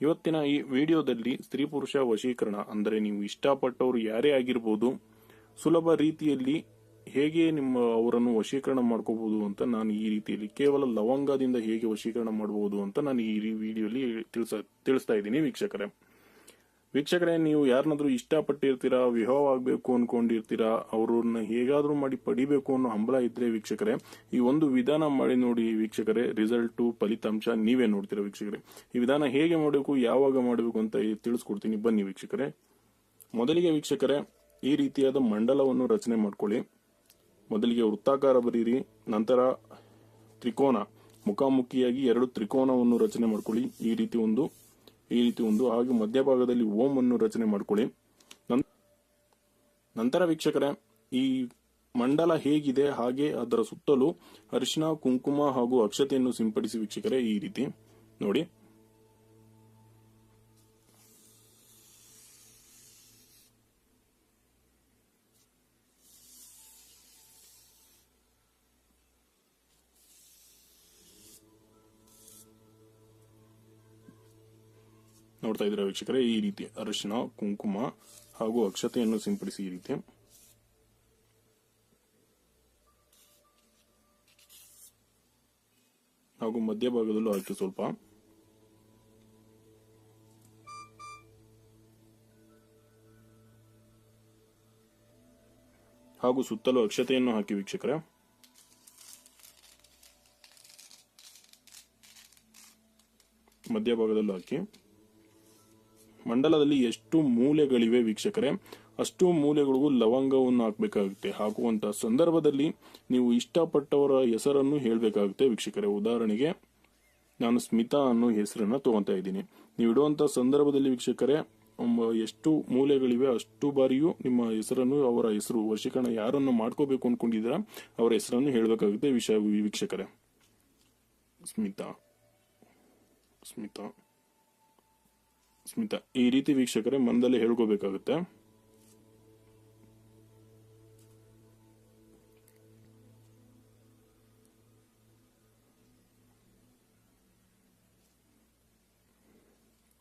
ಇವತ್ತಿನ ಈ ವಿಡಿಯೋದಲ್ಲಿ ಸ್ತ್ರೀ ಪುರುಷ ವಶೀಕರಣ ಅಂದರೆ ನೀವು ಇಷ್ಟಪಟ್ಟವರು ಯಾರೇ ಆಗಿರ್ಬೋದು, ಸುಲಭ ರೀತಿಯಲ್ಲಿ ಹೇಗೆ ನಿಮ್ಮ ಅವರನ್ನು ವಶೀಕರಣ ಮಾಡ್ಕೋಬಹುದು ಅಂತ ನಾನು ಈ ರೀತಿಯಲ್ಲಿ ಕೇವಲ ಲವಂಗದಿಂದ ಹೇಗೆ ವಶೀಕರಣ ಮಾಡಬಹುದು ಅಂತ ನಾನು ಈ ವಿಡಿಯೋಲಿ ತಿಳಿಸ ತಿಳಿಸ್ತಾ ಇದ್ದೀನಿ ವೀಕ್ಷಕರೇ. ವೀಕ್ಷಕರೇ, ನೀವು ಯಾರನ್ನಾದ್ರೂ ಇಷ್ಟಪಟ್ಟಿರ್ತೀರಾ ವಿವಾಹ ಆಗ್ಬೇಕು ಅನ್ಕೊಂಡಿರ್ತೀರಾ, ಅವ್ರನ್ನ ಹೇಗಾದ್ರೂ ಮಾಡಿ ಪಡಿಬೇಕು ಅನ್ನೋ ಹಂಬಲ ಇದ್ರೆ ವೀಕ್ಷಕರೇ, ಈ ಒಂದು ವಿಧಾನ ಮಾಡಿ ನೋಡಿ ವೀಕ್ಷಕರೇ, ರಿಸಲ್ಟ್, ಫಲಿತಾಂಶ ನೀವೇ ನೋಡ್ತೀರಾ ವೀಕ್ಷಕರೇ. ಈ ವಿಧಾನ ಹೇಗೆ ಮಾಡಬೇಕು, ಯಾವಾಗ ಮಾಡಬೇಕು ಅಂತ ತಿಳಿಸ್ಕೊಡ್ತೀನಿ. ಬನ್ನಿ ವೀಕ್ಷಕರೇ. ಮೊದಲಿಗೆ ವೀಕ್ಷಕರೇ, ಈ ರೀತಿಯಾದ ಮಂಡಲವನ್ನು ರಚನೆ ಮಾಡ್ಕೊಳ್ಳಿ. ಮೊದಲಿಗೆ ವೃತ್ತಾಕಾರ ಬರೀರಿ, ನಂತರ ತ್ರಿಕೋನ, ಮುಖಾಮುಖಿಯಾಗಿ ಎರಡು ತ್ರಿಕೋನವನ್ನು ರಚನೆ ಮಾಡ್ಕೊಳ್ಳಿ. ಈ ರೀತಿ ಒಂದು ಈ ರೀತಿ ಒಂದು. ಹಾಗೆ ಮಧ್ಯಭಾಗದಲ್ಲಿ ಓಂ ಅನ್ನು ರಚನೆ ಮಾಡ್ಕೊಳ್ಳಿ. ನಂತರ ವೀಕ್ಷಕರೇ, ಈ ಮಂಡಲ ಹೇಗಿದೆ, ಹಾಗೆ ಅದರ ಸುತ್ತಲೂ ಅರಿಶಿನ ಕುಂಕುಮ ಹಾಗೂ ಅಕ್ಷತೆಯನ್ನು ಸಿಂಪಡಿಸಿ ವೀಕ್ಷಕರೇ ಈ ರೀತಿ. ನೋಡಿ. ನೋಡ್ತಾ ಇದ್ರೆ ವೀಕ್ಷಕರೇ, ಈ ರೀತಿ ಅರಿಶಿನ, ಕುಂಕುಮ ಹಾಗೂ ಅಕ್ಷತೆಯನ್ನು ಸಿಂಪಡಿಸಿ ಈ ರೀತಿ. ಹಾಗೂ ಮಧ್ಯಭಾಗದಲ್ಲೂ ಹಾಕಿ ಸ್ವಲ್ಪ. ಹಾಗೂ ಸುತ್ತಲೂ ಅಕ್ಷತೆಯನ್ನು ಹಾಕಿ ವೀಕ್ಷಕರೇ. ಮಧ್ಯಭಾಗದಲ್ಲೂ ಹಾಕಿ. ಮಂಡಲದಲ್ಲಿ ಎಷ್ಟು ಮೂಲೆಗಳಿವೆ ವೀಕ್ಷಕರೇ, ಅಷ್ಟು ಮೂಲೆಗಳಿಗೂ ಲವಂಗವನ್ನು ಹಾಕಬೇಕಾಗುತ್ತೆ. ಹಾಕುವಂತ ಸಂದರ್ಭದಲ್ಲಿ ನೀವು ಇಷ್ಟಪಟ್ಟವರ ಹೆಸರನ್ನು ಹೇಳಬೇಕಾಗುತ್ತೆ ವೀಕ್ಷಕರೇ. ಉದಾಹರಣೆಗೆ, ನಾನು ಸ್ಮಿತಾ ಅನ್ನೋ ಹೆಸರನ್ನ ತಗೊಂತಾ ಇದ್ದೀನಿ. ನೀವು ಇಡುವಂತ ಸಂದರ್ಭದಲ್ಲಿ ವೀಕ್ಷಕರೇ ಎಷ್ಟು ಮೂಲೆಗಳಿವೆ ಅಷ್ಟು ಬಾರಿಯೂ ನಿಮ್ಮ ಹೆಸರನ್ನು, ಅವರ ಹೆಸರು ವಶೀಕರಣ ಯಾರನ್ನು ಮಾಡ್ಕೋಬೇಕು ಅನ್ಕೊಂಡಿದ್ದೀರಾ, ಅವರ ಹೆಸರನ್ನು ಹೇಳಬೇಕಾಗುತ್ತೆ ವಿಷಯ ವೀಕ್ಷಕರೇ. ಸ್ಮಿತಾ. ಸ್ಮಿತಾ. ಸ್ಮಿತಾ, ಈ ರೀತಿ ವೀಕ್ಷಕರೇ ಮನದಲ್ಲಿ ಹೇಳ್ಕೋಬೇಕಾಗುತ್ತೆ.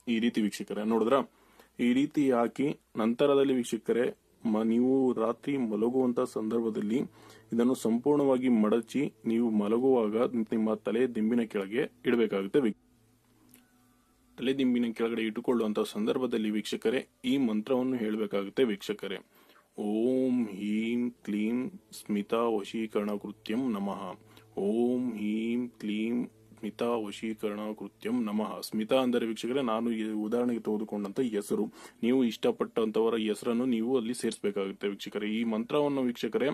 ಈ ರೀತಿ ವೀಕ್ಷಕರೇ, ನೋಡಿದ್ರ? ಈ ರೀತಿ ಹಾಕಿ ನಂತರದಲ್ಲಿ ವೀಕ್ಷಕರೇ ನೀವು ರಾತ್ರಿ ಮಲಗುವಂತ ಸಂದರ್ಭದಲ್ಲಿ ಇದನ್ನು ಸಂಪೂರ್ಣವಾಗಿ ಮಡಚಿ ನೀವು ಮಲಗುವಾಗ ನಿಮ್ಮ ತಲೆ ದಿಂಬಿನ ಕೆಳಗೆ ಇಡಬೇಕಾಗುತ್ತೆ ತಲೆದಿಂಬಿನ ಕೆಳಗಡೆ ಇಟ್ಟುಕೊಳ್ಳುವಂತಹ ಸಂದರ್ಭದಲ್ಲಿ ವೀಕ್ಷಕರೇ, ಈ ಮಂತ್ರವನ್ನು ಹೇಳಬೇಕಾಗುತ್ತೆ ವೀಕ್ಷಕರೇ. ಓಂ ಹೀಂ ಕ್ಲೀಂ ಸ್ಮಿತಾ ವಶೀಕರಣ ಕೃತ್ಯಂ ನಮಃ. ಓಂ ಹೀಂ ಕ್ಲೀಂ ಸ್ಮಿತಾ ವಶೀಕರಣ ಕೃತ್ಯಂ ನಮಃ. ಸ್ಮಿತಾ ಅಂದರೆ ವೀಕ್ಷಕರೇ, ನಾನು ಉದಾಹರಣೆಗೆ ತೆಗೆದುಕೊಂಡಂತ ಹೆಸರು. ನೀವು ಇಷ್ಟಪಟ್ಟಂತವರ ಹೆಸರನ್ನು ನೀವು ಅಲ್ಲಿ ಸೇರಿಸಬೇಕಾಗುತ್ತೆ ವೀಕ್ಷಕರೇ. ಈ ಮಂತ್ರವನ್ನು ವೀಕ್ಷಕರೇ,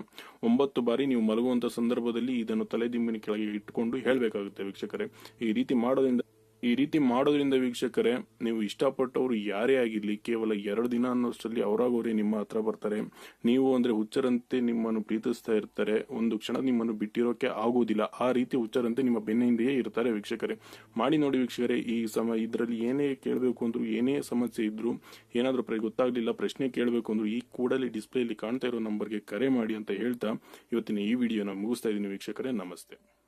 ಒಂಬತ್ತು ಬಾರಿ ನೀವು ಮಲಗುವಂತ ಸಂದರ್ಭದಲ್ಲಿ ಇದನ್ನು ತಲೆದಿಂಬಿನ ಕೆಳಗೆ ಇಟ್ಟುಕೊಂಡು ಹೇಳಬೇಕಾಗುತ್ತೆ ವೀಕ್ಷಕರೇ. ಈ ರೀತಿ ಮಾಡೋದ್ರಿಂದ ಈ ರೀತಿ ಮಾಡೋದ್ರಿಂದ ವೀಕ್ಷಕರೇ, ನೀವು ಇಷ್ಟಪಟ್ಟವರು ಯಾರೇ ಆಗಿರಲಿ, ಕೇವಲ ಎರಡು ದಿನ ಅನ್ನೋಷ್ಟರಲ್ಲಿ ಅವರಾಗೋರೇ ನಿಮ್ಮ ಹತ್ರ ಬರ್ತಾರೆ. ನೀವು ಅಂದ್ರೆ ಹುಚ್ಚರಂತೆ ನಿಮ್ಮನ್ನು ಪ್ರೀತಿಸ್ತಾ ಇರ್ತಾರೆ. ಒಂದು ಕ್ಷಣ ನಿಮ್ಮನ್ನು ಬಿಟ್ಟಿರೋಕೆ ಆಗೋದಿಲ್ಲ. ಆ ರೀತಿ ಹುಚ್ಚರಂತೆ ನಿಮ್ಮ ಬೆನ್ನ ಹಿಂದೆಯೇ ಇರ್ತಾರೆ ವೀಕ್ಷಕರೇ. ಮಾಡಿ ನೋಡಿ ವೀಕ್ಷಕರೇ, ಈ ಸಮ, ಇದರಲ್ಲಿ ಏನೇ ಕೇಳಬೇಕು ಅಂದ್ರು, ಏನೇ ಸಮಸ್ಯೆ ಇದ್ರು, ಏನಾದರೂ ಪ್ರ- ಗೊತ್ತಾಗ್ಲಿಲ್ಲ, ಪ್ರಶ್ನೆ ಕೇಳಬೇಕು ಅಂದ್ರು, ಈ ಕೂಡಲೇ ಡಿಸ್ಪ್ಲೇಲಿ ಕಾಣ್ತಾ ಇರೋ ನಂಬರ್ಗೆ ಕರೆ ಮಾಡಿ ಅಂತ ಹೇಳ್ತಾ ಇವತ್ತಿನ ಈ ವಿಡಿಯೋನ ಮುಗಿಸ್ತಾ ಇದ್ದೀನಿ ವೀಕ್ಷಕರೇ. ನಮಸ್ತೆ.